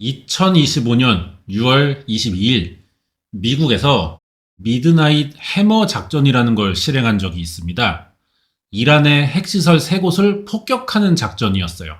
2025년 6월 22일 미국에서 미드나잇 해머 작전이라는 걸 실행한 적이 있습니다. 이란의 핵시설 세 곳을 폭격하는 작전이었어요.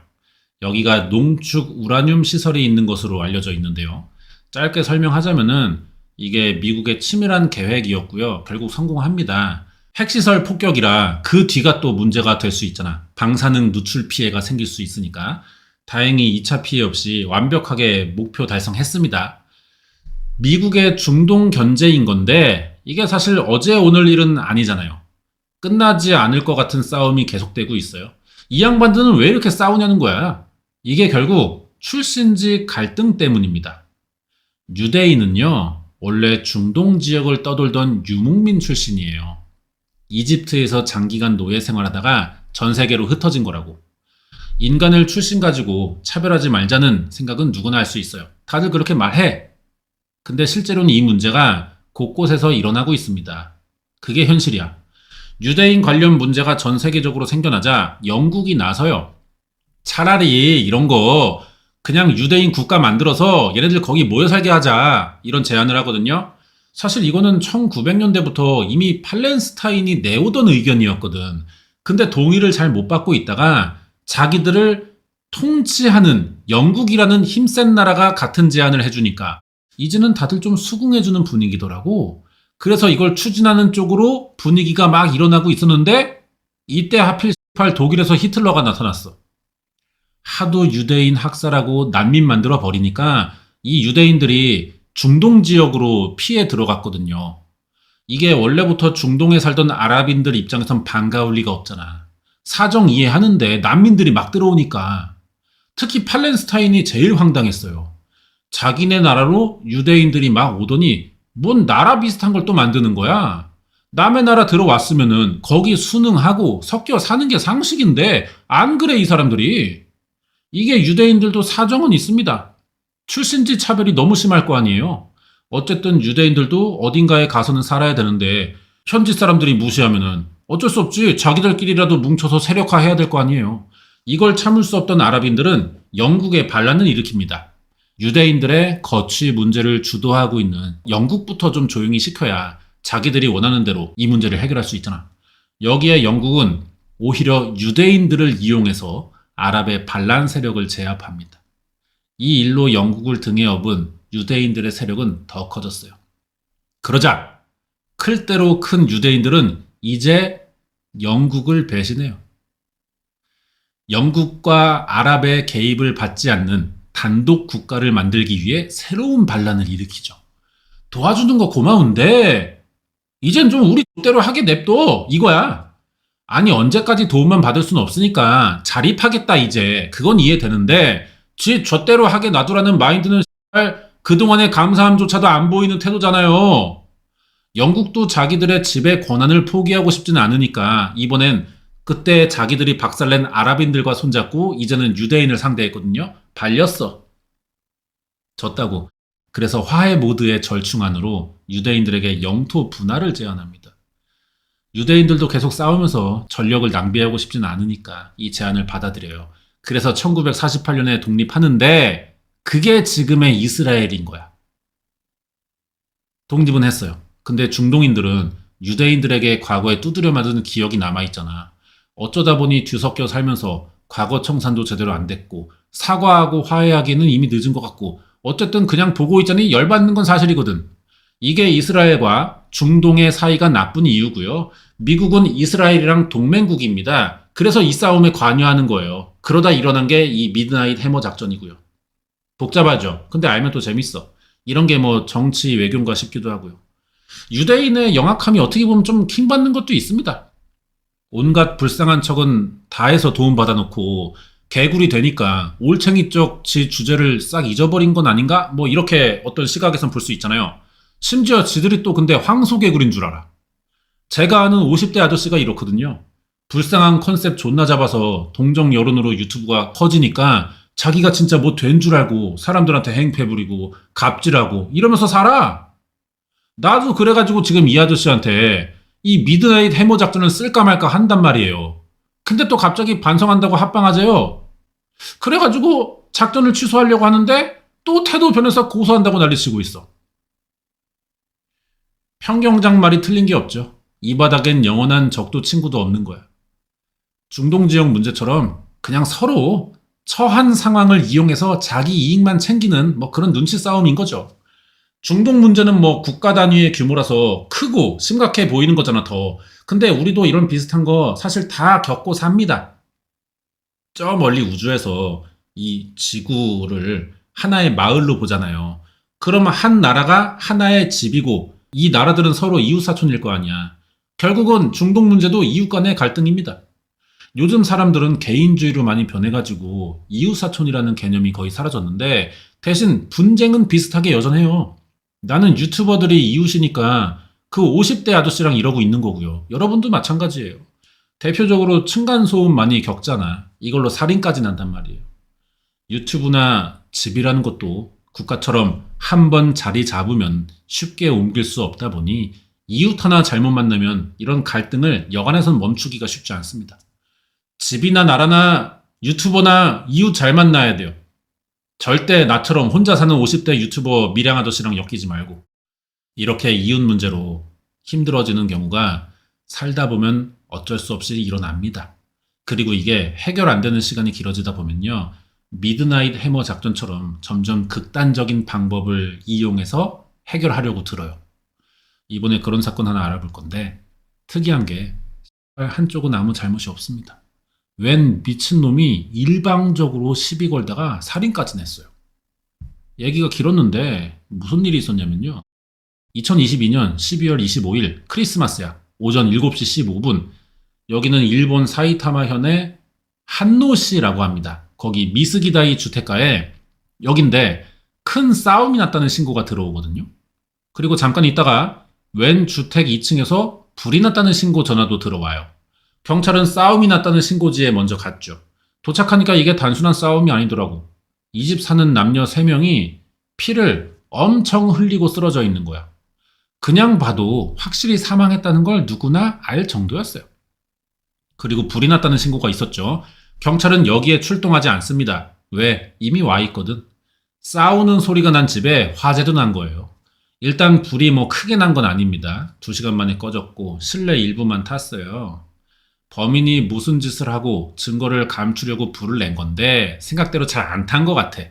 여기가 농축 우라늄 시설이 있는 것으로 알려져 있는데요. 짧게 설명하자면은 이게 미국의 치밀한 계획이었고요. 결국 성공합니다. 핵시설 폭격이라 그 뒤가 또 문제가 될 수 있잖아. 방사능 누출 피해가 생길 수 있으니까. 다행히 2차 피해 없이 완벽하게 목표 달성했습니다. 미국의 중동 견제인 건데 이게 사실 어제 오늘 일은 아니잖아요. 끝나지 않을 것 같은 싸움이 계속되고 있어요. 이 양반들은 왜 이렇게 싸우냐는 거야. 이게 결국 출신지 갈등 때문입니다. 유대인은요, 원래 중동 지역을 떠돌던 유목민 출신이에요. 이집트에서 장기간 노예 생활하다가 전 세계로 흩어진 거라고. 인간을 출신 가지고 차별하지 말자는 생각은 누구나 할 수 있어요. 다들 그렇게 말해. 근데 실제로는 이 문제가 곳곳에서 일어나고 있습니다. 그게 현실이야. 유대인 관련 문제가 전 세계적으로 생겨나자 영국이 나서요. 차라리 이런 거 그냥 유대인 국가 만들어서 얘네들 거기 모여 살게 하자. 이런 제안을 하거든요. 사실 이거는 1900년대부터 이미 팔렌스타인이 내오던 의견이었거든. 근데 동의를 잘 못 받고 있다가 자기들을 통치하는 영국이라는 힘센 나라가 같은 제안을 해주니까 이제는 다들 좀 수긍해주는 분위기더라고. 그래서 이걸 추진하는 쪽으로 분위기가 막 일어나고 있었는데 이때 하필 18 독일에서 히틀러가 나타났어. 하도 유대인 학살하고 난민 만들어 버리니까 이 유대인들이 중동 지역으로 피해 들어갔거든요. 이게 원래부터 중동에 살던 아랍인들 입장에선 반가울 리가 없잖아. 사정 이해하는데 난민들이 막 들어오니까 특히 팔렌스타인이 제일 황당했어요. 자기네 나라로 유대인들이 막 오더니 뭔 나라 비슷한 걸 또 만드는 거야. 남의 나라 들어왔으면은 거기 순응하고 섞여 사는 게 상식인데 안 그래 이 사람들이. 이게 유대인들도 사정은 있습니다. 출신지 차별이 너무 심할 거 아니에요. 어쨌든 유대인들도 어딘가에 가서는 살아야 되는데 현지 사람들이 무시하면은 어쩔 수 없지. 자기들끼리라도 뭉쳐서 세력화해야 될 거 아니에요. 이걸 참을 수 없던 아랍인들은 영국에 반란을 일으킵니다. 유대인들의 거취 문제를 주도하고 있는 영국부터 좀 조용히 시켜야 자기들이 원하는 대로 이 문제를 해결할 수 있잖아. 여기에 영국은 오히려 유대인들을 이용해서 아랍의 반란 세력을 제압합니다. 이 일로 영국을 등에 업은 유대인들의 세력은 더 커졌어요. 그러자 클 대로 큰 유대인들은 이제 영국을 배신해요. 영국과 아랍의 개입을 받지 않는 단독 국가를 만들기 위해 새로운 반란을 일으키죠. 도와주는 거 고마운데 이젠 좀 우리 대로 하게 냅둬 이거야. 아니 언제까지 도움만 받을 수는 없으니까 자립하겠다 이제 그건 이해되는데 지 저대로 하게 놔두라는 마인드는 그동안의 감사함조차도 안 보이는 태도잖아요. 영국도 자기들의 지배 권한을 포기하고 싶지는 않으니까 이번엔 그때 자기들이 박살낸 아랍인들과 손잡고 이제는 유대인을 상대했거든요. 발렸어. 졌다고. 그래서 화해 모드의 절충안으로 유대인들에게 영토 분할을 제안합니다. 유대인들도 계속 싸우면서 전력을 낭비하고 싶진 않으니까 이 제안을 받아들여요. 그래서 1948년에 독립하는데 그게 지금의 이스라엘인 거야. 독립은 했어요. 근데 중동인들은 유대인들에게 과거에 두드려 맞은 기억이 남아있잖아. 어쩌다 보니 뒤섞여 살면서 과거 청산도 제대로 안 됐고 사과하고 화해하기는 이미 늦은 것 같고 어쨌든 그냥 보고 있자니 열받는 건 사실이거든. 이게 이스라엘과 중동의 사이가 나쁜 이유고요. 미국은 이스라엘이랑 동맹국입니다. 그래서 이 싸움에 관여하는 거예요. 그러다 일어난 게 이 미드나잇 해머 작전이고요. 복잡하죠. 근데 알면 또 재밌어. 이런 게 뭐 정치 외교인가 싶기도 하고요. 유대인의 영악함이 어떻게 보면 좀 킹받는 것도 있습니다. 온갖 불쌍한 척은 다 해서 도움받아 놓고 개굴이 되니까 올챙이 쪽 지 주제를 싹 잊어버린 건 아닌가? 뭐 이렇게 어떤 시각에선 볼 수 있잖아요. 심지어 지들이 또 근데 황소개굴인 줄 알아. 제가 아는 50대 아저씨가 이렇거든요. 불쌍한 컨셉 존나 잡아서 동정 여론으로 유튜브가 커지니까 자기가 진짜 뭐 된 줄 알고 사람들한테 행패 부리고 갑질하고 이러면서 살아. 나도 그래가지고 지금 이 아저씨한테 이 미드나잇 해머 작전을 쓸까 말까 한단 말이에요. 근데 또 갑자기 반성한다고 합방하재요. 그래가지고 작전을 취소하려고 하는데 또 태도 변해서 고소한다고 난리치고 있어. 평경장 말이 틀린 게 없죠. 이 바닥엔 영원한 적도 친구도 없는 거야. 중동 지역 문제처럼 그냥 서로 처한 상황을 이용해서 자기 이익만 챙기는 뭐 그런 눈치 싸움인 거죠. 중동 문제는 뭐 국가 단위의 규모라서 크고 심각해 보이는 거잖아, 더. 근데 우리도 이런 비슷한 거 사실 다 겪고 삽니다. 저 멀리 우주에서 이 지구를 하나의 마을로 보잖아요. 그러면 한 나라가 하나의 집이고 이 나라들은 서로 이웃사촌일 거 아니야. 결국은 중동 문제도 이웃 간의 갈등입니다. 요즘 사람들은 개인주의로 많이 변해가지고 이웃사촌이라는 개념이 거의 사라졌는데 대신 분쟁은 비슷하게 여전해요. 나는 유튜버들이 이웃이니까 그 50대 아저씨랑 이러고 있는 거고요. 여러분도 마찬가지예요. 대표적으로 층간소음 많이 겪잖아. 이걸로 살인까지 난단 말이에요. 유튜브나 집이라는 것도 국가처럼 한 번 자리 잡으면 쉽게 옮길 수 없다 보니 이웃 하나 잘못 만나면 이런 갈등을 여간에선 멈추기가 쉽지 않습니다. 집이나 나라나 유튜버나 이웃 잘 만나야 돼요. 절대 나처럼 혼자 사는 50대 유튜버 미량 아저씨랑 엮이지 말고 이렇게 이웃 문제로 힘들어지는 경우가 살다 보면 어쩔 수 없이 일어납니다. 그리고 이게 해결 안 되는 시간이 길어지다 보면요. 미드나잇 해머 작전처럼 점점 극단적인 방법을 이용해서 해결하려고 들어요. 이번에 그런 사건 하나 알아볼 건데 특이한 게 한쪽은 아무 잘못이 없습니다. 웬 미친놈이 일방적으로 시비 걸다가 살인까지 냈어요. 얘기가 길었는데 무슨 일이 있었냐면요. 2022년 12월 25일 크리스마스야. 오전 7시 15분. 여기는 일본 사이타마 현의 한노시라고 합니다. 거기 미스기다이 주택가에 여긴데 큰 싸움이 났다는 신고가 들어오거든요. 그리고 잠깐 있다가 웬 주택 2층에서 불이 났다는 신고 전화도 들어와요. 경찰은 싸움이 났다는 신고지에 먼저 갔죠. 도착하니까 이게 단순한 싸움이 아니더라고. 이 집 사는 남녀 3명이 피를 엄청 흘리고 쓰러져 있는 거야. 그냥 봐도 확실히 사망했다는 걸 누구나 알 정도였어요. 그리고 불이 났다는 신고가 있었죠. 경찰은 여기에 출동하지 않습니다. 왜? 이미 와 있거든. 싸우는 소리가 난 집에 화재도 난 거예요. 일단 불이 뭐 크게 난 건 아닙니다. 두 시간 만에 꺼졌고 실내 일부만 탔어요. 범인이 무슨 짓을 하고 증거를 감추려고 불을 낸 건데 생각대로 잘 안 탄 것 같아.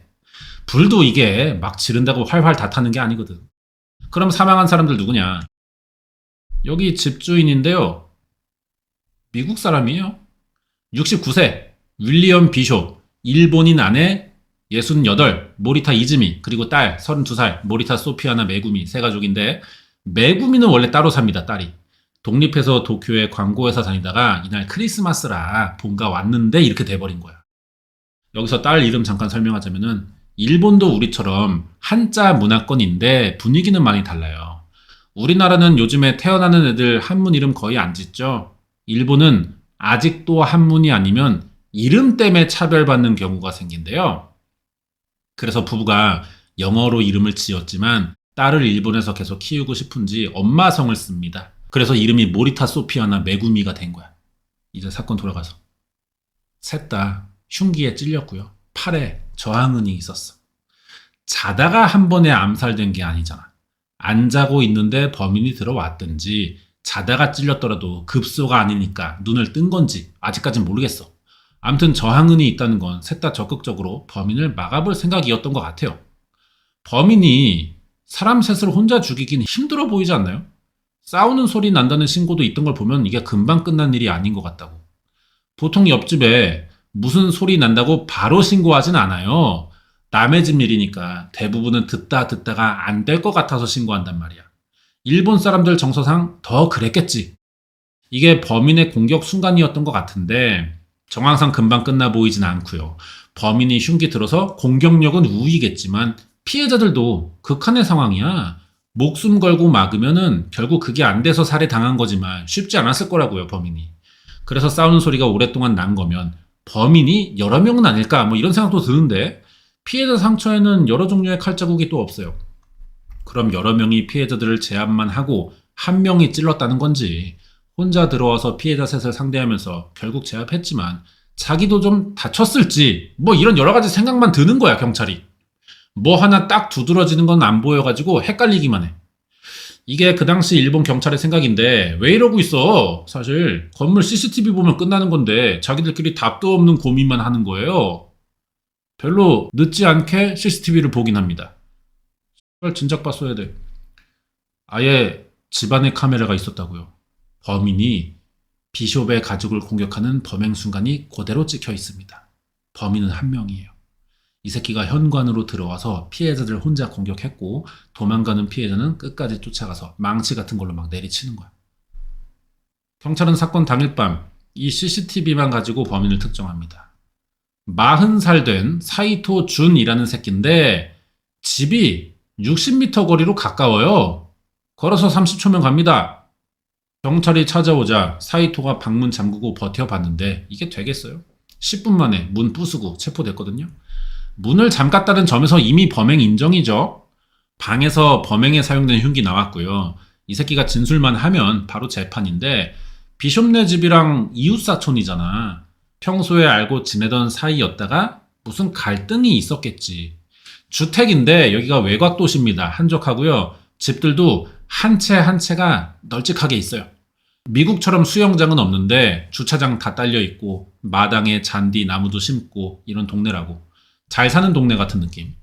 불도 이게 막 지른다고 활활 다 타는 게 아니거든. 그럼 사망한 사람들 누구냐? 여기 집주인인데요. 미국 사람이에요. 69세, 윌리엄 비쇼, 일본인 아내 68, 모리타 이즈미, 그리고 딸 32살, 모리타 소피아나 메구미 세 가족인데 메구미는 원래 따로 삽니다, 딸이. 독립해서 도쿄에 광고회사 다니다가 이날 크리스마스라 본가 왔는데 이렇게 돼버린 거야. 여기서 딸 이름 잠깐 설명하자면은 일본도 우리처럼 한자 문화권인데 분위기는 많이 달라요. 우리나라는 요즘에 태어나는 애들 한문 이름 거의 안 짓죠. 일본은 아직도 한문이 아니면 이름 때문에 차별받는 경우가 생긴대요. 그래서 부부가 영어로 이름을 지었지만 딸을 일본에서 계속 키우고 싶은지 엄마 성을 씁니다. 그래서 이름이 모리타 소피아나 메구미가 된 거야. 이제 사건 돌아가서. 셋 다 흉기에 찔렸고요. 팔에 저항은이 있었어. 자다가 한 번에 암살된 게 아니잖아. 안 자고 있는데 범인이 들어왔든지 자다가 찔렸더라도 급소가 아니니까 눈을 뜬 건지 아직까진 모르겠어. 암튼 저항은이 있다는 건 셋 다 적극적으로 범인을 막아볼 생각이었던 것 같아요. 범인이 사람 셋을 혼자 죽이긴 힘들어 보이지 않나요? 싸우는 소리 난다는 신고도 있던 걸 보면 이게 금방 끝난 일이 아닌 것 같다고. 보통 옆집에 무슨 소리 난다고 바로 신고하진 않아요. 남의 집 일이니까 대부분은 듣다 듣다가 안 될 것 같아서 신고한단 말이야. 일본 사람들 정서상 더 그랬겠지. 이게 범인의 공격 순간이었던 것 같은데 정황상 금방 끝나 보이진 않고요. 범인이 흉기 들어서 공격력은 우위겠지만 피해자들도 극한의 상황이야. 목숨 걸고 막으면은 결국 그게 안 돼서 살해 당한 거지만 쉽지 않았을 거라고요, 범인이. 그래서 싸우는 소리가 오랫동안 난 거면 범인이 여러 명은 아닐까 뭐 이런 생각도 드는데 피해자 상처에는 여러 종류의 칼자국이 또 없어요. 그럼 여러 명이 피해자들을 제압만 하고 한 명이 찔렀다는 건지 혼자 들어와서 피해자 셋을 상대하면서 결국 제압했지만 자기도 좀 다쳤을지 뭐 이런 여러 가지 생각만 드는 거야 경찰이. 뭐 하나 딱 두드러지는 건 안 보여가지고 헷갈리기만 해. 이게 그 당시 일본 경찰의 생각인데 왜 이러고 있어? 사실 건물 CCTV 보면 끝나는 건데 자기들끼리 답도 없는 고민만 하는 거예요. 별로 늦지 않게 CCTV를 보긴 합니다. 걸 진작 봤어야 돼. 아예 집안에 카메라가 있었다고요. 범인이 비숍의 가족을 공격하는 범행 순간이 그대로 찍혀 있습니다. 범인은 한 명이에요. 이 새끼가 현관으로 들어와서 피해자들 혼자 공격했고 도망가는 피해자는 끝까지 쫓아가서 망치 같은 걸로 막 내리치는 거야. 경찰은 사건 당일 밤 이 CCTV만 가지고 범인을 특정합니다. 40살 된 사이토 준이라는 새끼인데 집이 60m 거리로 가까워요. 걸어서 30초면 갑니다. 경찰이 찾아오자 사이토가 방문 잠그고 버텨봤는데 이게 되겠어요? 10분 만에 문 부수고 체포됐거든요. 문을 잠갔다는 점에서 이미 범행 인정이죠. 방에서 범행에 사용된 흉기 나왔고요. 이 새끼가 진술만 하면 바로 재판인데 비숍네 집이랑 이웃 사촌이잖아. 평소에 알고 지내던 사이였다가 무슨 갈등이 있었겠지. 주택인데 여기가 외곽 도시입니다. 한적하고요. 집들도 한 채 한 채가 널찍하게 있어요. 미국처럼 수영장은 없는데 주차장 다 딸려 있고 마당에 잔디 나무도 심고 이런 동네라고. 잘 사는 동네 같은 느낌.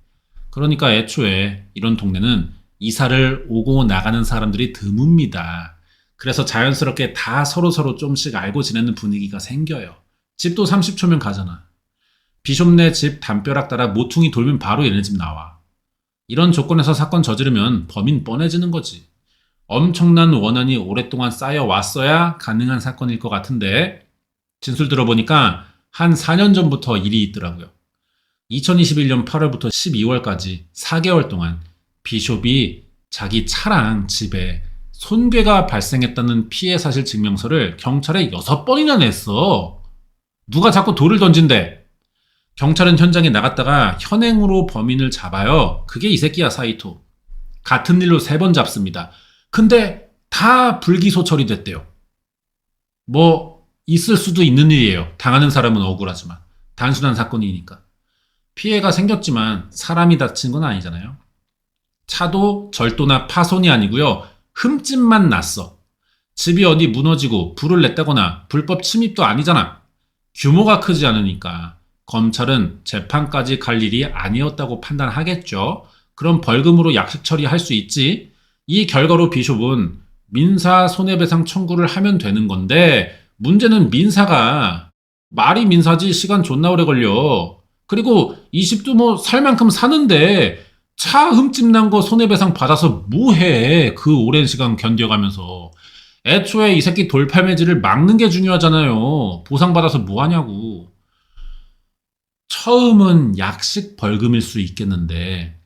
그러니까 애초에 이런 동네는 이사를 오고 나가는 사람들이 드뭅니다. 그래서 자연스럽게 다 서로서로 좀씩 알고 지내는 분위기가 생겨요. 집도 30초면 가잖아. 비숍네 집 담벼락 따라 모퉁이 돌면 바로 얘네 집 나와. 이런 조건에서 사건 저지르면 범인 뻔해지는 거지. 엄청난 원한이 오랫동안 쌓여 왔어야 가능한 사건일 것 같은데 진술 들어보니까 한 4년 전부터 일이 있더라고요. 2021년 8월부터 12월까지 4개월 동안 비숍이 자기 차랑 집에 손괴가 발생했다는 피해 사실 증명서를 경찰에 6번이나 냈어. 누가 자꾸 돌을 던진대. 경찰은 현장에 나갔다가 현행으로 범인을 잡아요. 그게 이 새끼야, 사이토. 같은 일로 세번 잡습니다. 근데 다 불기소 처리됐대요. 뭐, 있을 수도 있는 일이에요. 당하는 사람은 억울하지만. 단순한 사건이니까. 피해가 생겼지만 사람이 다친 건 아니잖아요. 차도 절도나 파손이 아니고요. 흠집만 났어. 집이 어디 무너지고 불을 냈다거나 불법 침입도 아니잖아. 규모가 크지 않으니까 검찰은 재판까지 갈 일이 아니었다고 판단하겠죠. 그럼 벌금으로 약식 처리할 수 있지. 이 결과로 비숍은 민사 손해배상 청구를 하면 되는 건데 문제는 민사가 말이 민사지 시간 존나 오래 걸려. 그리고 20도 뭐 살 만큼 사는데 차 흠집 난 거 손해배상 받아서 뭐해? 그 오랜 시간 견뎌가면서. 애초에 이 새끼 돌팔매질을 막는 게 중요하잖아요. 보상받아서 뭐하냐고. 처음은 약식 벌금일 수 있겠는데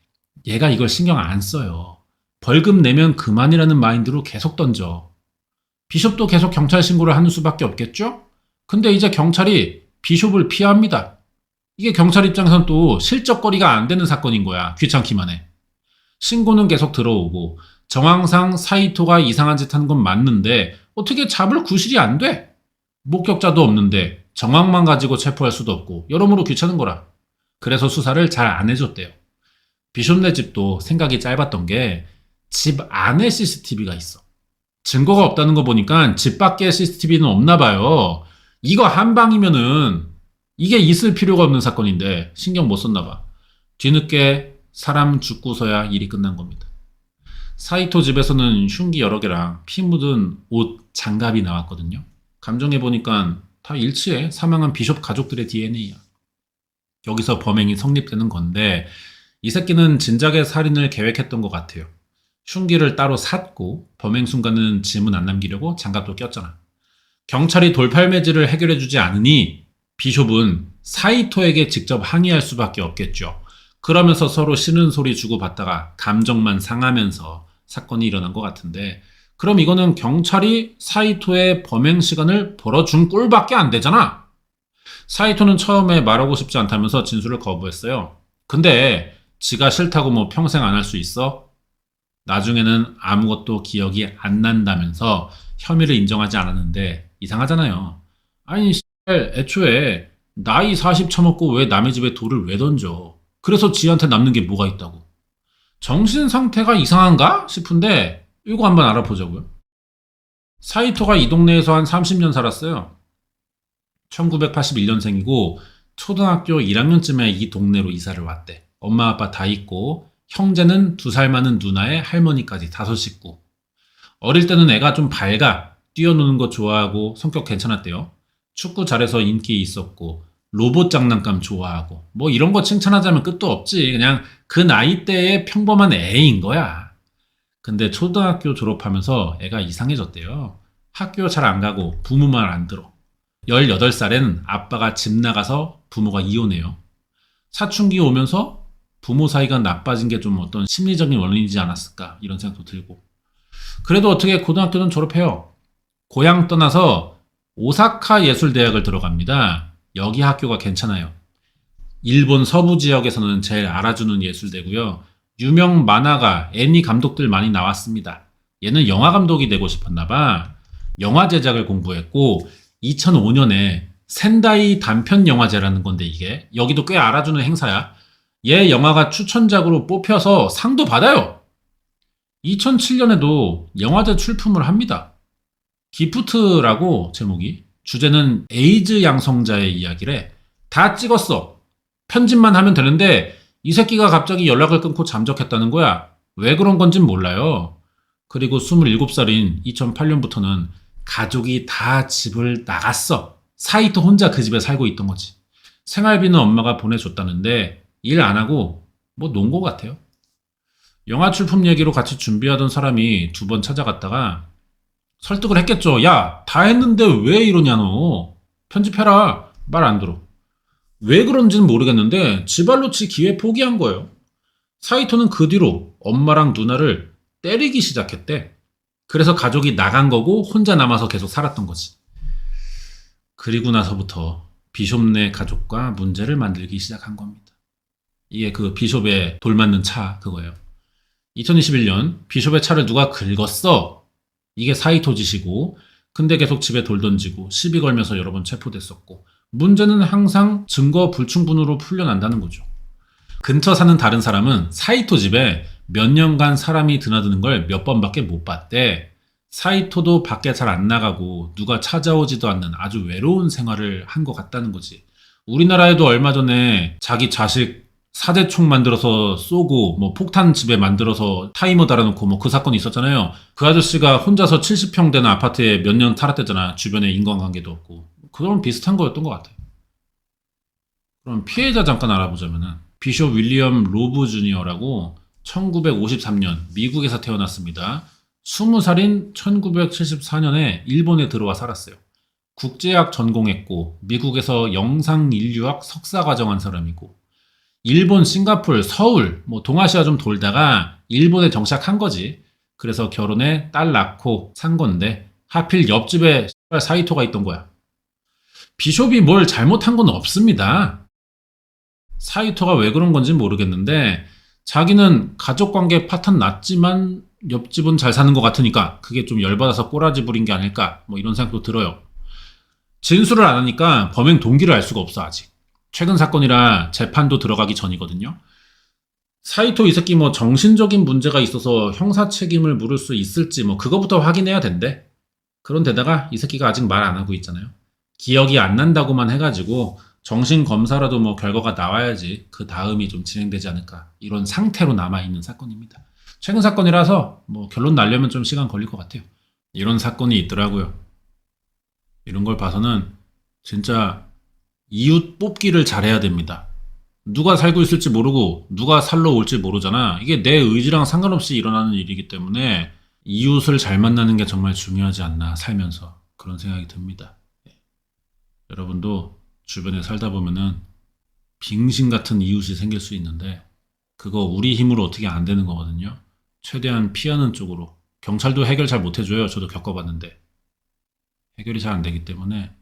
얘가 이걸 신경 안 써요. 벌금 내면 그만이라는 마인드로 계속 던져. 비숍도 계속 경찰 신고를 하는 수밖에 없겠죠? 근데 이제 경찰이 비숍을 피합니다 이게 경찰 입장에선 또 실적거리가 안 되는 사건인 거야. 귀찮기만 해. 신고는 계속 들어오고 정황상 사이토가 이상한 짓 하는 건 맞는데 어떻게 잡을 구실이 안 돼? 목격자도 없는데 정황만 가지고 체포할 수도 없고 여러모로 귀찮은 거라. 그래서 수사를 잘 안 해줬대요. 비숍네 집도 생각이 짧았던 게 집 안에 CCTV가 있어. 증거가 없다는 거 보니까 집 밖에 CCTV는 없나 봐요. 이거 한 방이면은 이게 있을 필요가 없는 사건인데 신경 못 썼나 봐. 뒤늦게 사람 죽고서야 일이 끝난 겁니다. 사이토 집에서는 흉기 여러 개랑 피 묻은 옷, 장갑이 나왔거든요. 감정해 보니까 다 일치해. 사망한 비숍 가족들의 DNA야. 여기서 범행이 성립되는 건데 이 새끼는 진작에 살인을 계획했던 것 같아요. 흉기를 따로 샀고 범행 순간은 지문 안 남기려고 장갑도 꼈잖아. 경찰이 돌팔매질을 해결해주지 않으니 비숍은 사이토에게 직접 항의할 수밖에 없겠죠. 그러면서 서로 싫은 소리 주고받다가 감정만 상하면서 사건이 일어난 것 같은데 그럼 이거는 경찰이 사이토의 범행 시간을 벌어준 꼴밖에 안 되잖아. 사이토는 처음에 말하고 싶지 않다면서 진술을 거부했어요. 근데 지가 싫다고 뭐 평생 안 할 수 있어? 나중에는 아무것도 기억이 안 난다면서 혐의를 인정하지 않았는데 이상하잖아요. 아니 애초에 나이 40 처먹고 왜 남의 집에 돌을 왜 던져? 그래서 지한테 남는 게 뭐가 있다고. 정신 상태가 이상한가 싶은데 이거 한번 알아보자고요. 사이토가 이 동네에서 한 30년 살았어요. 1981년생이고 초등학교 1학년쯤에 이 동네로 이사를 왔대. 엄마 아빠 다 있고 형제는 두 살 많은 누나의 할머니까지 다섯 식구. 어릴 때는 애가 좀 밝아 뛰어노는 거 좋아하고 성격 괜찮았대요. 축구 잘해서 인기 있었고 로봇 장난감 좋아하고 뭐 이런 거 칭찬하자면 끝도 없지. 그냥 그 나이 때의 평범한 애인 거야. 근데 초등학교 졸업하면서 애가 이상해졌대요. 학교 잘 안 가고 부모 말 안 들어. 18살엔 아빠가 집 나가서 부모가 이혼해요. 사춘기 오면서 부모 사이가 나빠진 게 좀 어떤 심리적인 원인이지 않았을까 이런 생각도 들고. 그래도 어떻게 고등학교는 졸업해요. 고향 떠나서 오사카 예술대학을 들어갑니다. 여기 학교가 괜찮아요. 일본 서부 지역에서는 제일 알아주는 예술대고요. 유명 만화가, 애니 감독들 많이 나왔습니다. 얘는 영화 감독이 되고 싶었나 봐. 영화 제작을 공부했고 2005년에 센다이 단편 영화제라는 건데 이게 여기도 꽤 알아주는 행사야. 얘 영화가 추천작으로 뽑혀서 상도 받아요. 2007년에도 영화제 출품을 합니다. 기프트라고 제목이 주제는 에이즈 양성자의 이야기래. 다 찍었어. 편집만 하면 되는데 이 새끼가 갑자기 연락을 끊고 잠적했다는 거야. 왜 그런 건진 몰라요. 그리고 27살인 2008년부터는 가족이 다 집을 나갔어. 사이토 혼자 그 집에 살고 있던 거지. 생활비는 엄마가 보내줬다는데 일 안 하고 뭐 논 거 같아요. 영화 출품 얘기로 같이 준비하던 사람이 두 번 찾아갔다가 설득을 했겠죠. 야, 다 했는데 왜 이러냐 너. 편집해라. 말 안 들어. 왜 그런지는 모르겠는데 지발로치 기회 포기한 거예요. 사이토는 그 뒤로 엄마랑 누나를 때리기 시작했대. 그래서 가족이 나간 거고 혼자 남아서 계속 살았던 거지. 그리고 나서부터 비숍네 가족과 문제를 만들기 시작한 겁니다. 이게 그 비숍의 돌 맞는 차 그거예요. 2021년 비숍의 차를 누가 긁었어? 이게 사이토 짓이고 근데 계속 집에 돌 던지고 시비 걸면서 여러 번 체포됐었고 문제는 항상 증거 불충분으로 풀려난다는 거죠. 근처 사는 다른 사람은 사이토 집에 몇 년간 사람이 드나드는 걸 몇 번밖에 못 봤대. 사이토도 밖에 잘 안 나가고 누가 찾아오지도 않는 아주 외로운 생활을 한 것 같다는 거지. 우리나라에도 얼마 전에 자기 자식 사대총 만들어서 쏘고 뭐 폭탄 집에 만들어서 타이머 달아놓고 뭐 그 사건이 있었잖아요. 그 아저씨가 혼자서 70평 되는 아파트에 몇 년 살았대잖아. 주변에 인간관계도 없고. 그런 비슷한 거였던 것 같아요. 그럼 피해자 잠깐 알아보자면은 비숍 윌리엄 로브 주니어라고 1953년 미국에서 태어났습니다. 20살인 1974년에 일본에 들어와 살았어요. 국제학 전공했고 미국에서 영상 인류학 석사 과정한 사람이고 일본, 싱가폴, 서울, 뭐 동아시아 좀 돌다가 일본에 정착한 거지. 그래서 결혼해 딸 낳고 산 건데 하필 옆집에 사이토가 있던 거야. 비숍이 뭘 잘못한 건 없습니다. 사이토가 왜 그런 건지 모르겠는데 자기는 가족관계 파탄 났지만 옆집은 잘 사는 것 같으니까 그게 좀 열받아서 꼬라지 부린 게 아닐까 뭐 이런 생각도 들어요. 진술을 안 하니까 범행 동기를 알 수가 없어 아직. 최근 사건이라 재판도 들어가기 전이거든요. 사이토 이 새끼 뭐 정신적인 문제가 있어서 형사 책임을 물을 수 있을지 뭐 그거부터 확인해야 된대. 그런 데다가 이 새끼가 아직 말 안 하고 있잖아요. 기억이 안 난다고만 해가지고 정신 검사라도 뭐 결과가 나와야지 그 다음이 좀 진행되지 않을까 이런 상태로 남아 있는 사건입니다. 최근 사건이라서 뭐 결론 나려면 좀 시간 걸릴 것 같아요. 이런 사건이 있더라고요. 이런 걸 봐서는 진짜 이웃 뽑기를 잘해야 됩니다. 누가 살고 있을지 모르고 누가 살러 올지 모르잖아. 이게 내 의지랑 상관없이 일어나는 일이기 때문에 이웃을 잘 만나는 게 정말 중요하지 않나 살면서 그런 생각이 듭니다. 예. 여러분도 주변에 살다 보면은 빙신 같은 이웃이 생길 수 있는데 그거 우리 힘으로 어떻게 안 되는 거거든요. 최대한 피하는 쪽으로 경찰도 해결 잘 못 해줘요. 저도 겪어봤는데 해결이 잘 안 되기 때문에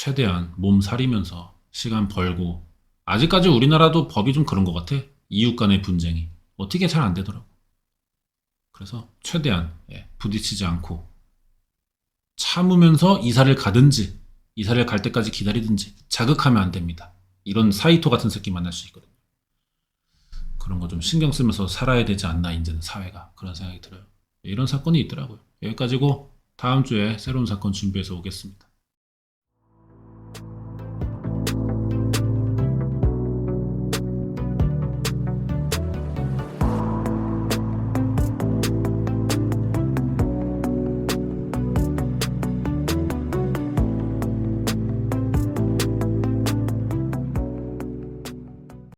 최대한 몸 사리면서 시간 벌고 아직까지 우리나라도 법이 좀 그런 것 같아. 이웃 간의 분쟁이 어떻게 잘 안 되더라고. 그래서 최대한 예, 부딪히지 않고 참으면서 이사를 가든지 이사를 갈 때까지 기다리든지 자극하면 안 됩니다. 이런 사이토 같은 새끼 만날 수 있거든요. 그런 거 좀 신경 쓰면서 살아야 되지 않나 이제는 사회가 그런 생각이 들어요. 이런 사건이 있더라고요. 여기까지고 다음 주에 새로운 사건 준비해서 오겠습니다.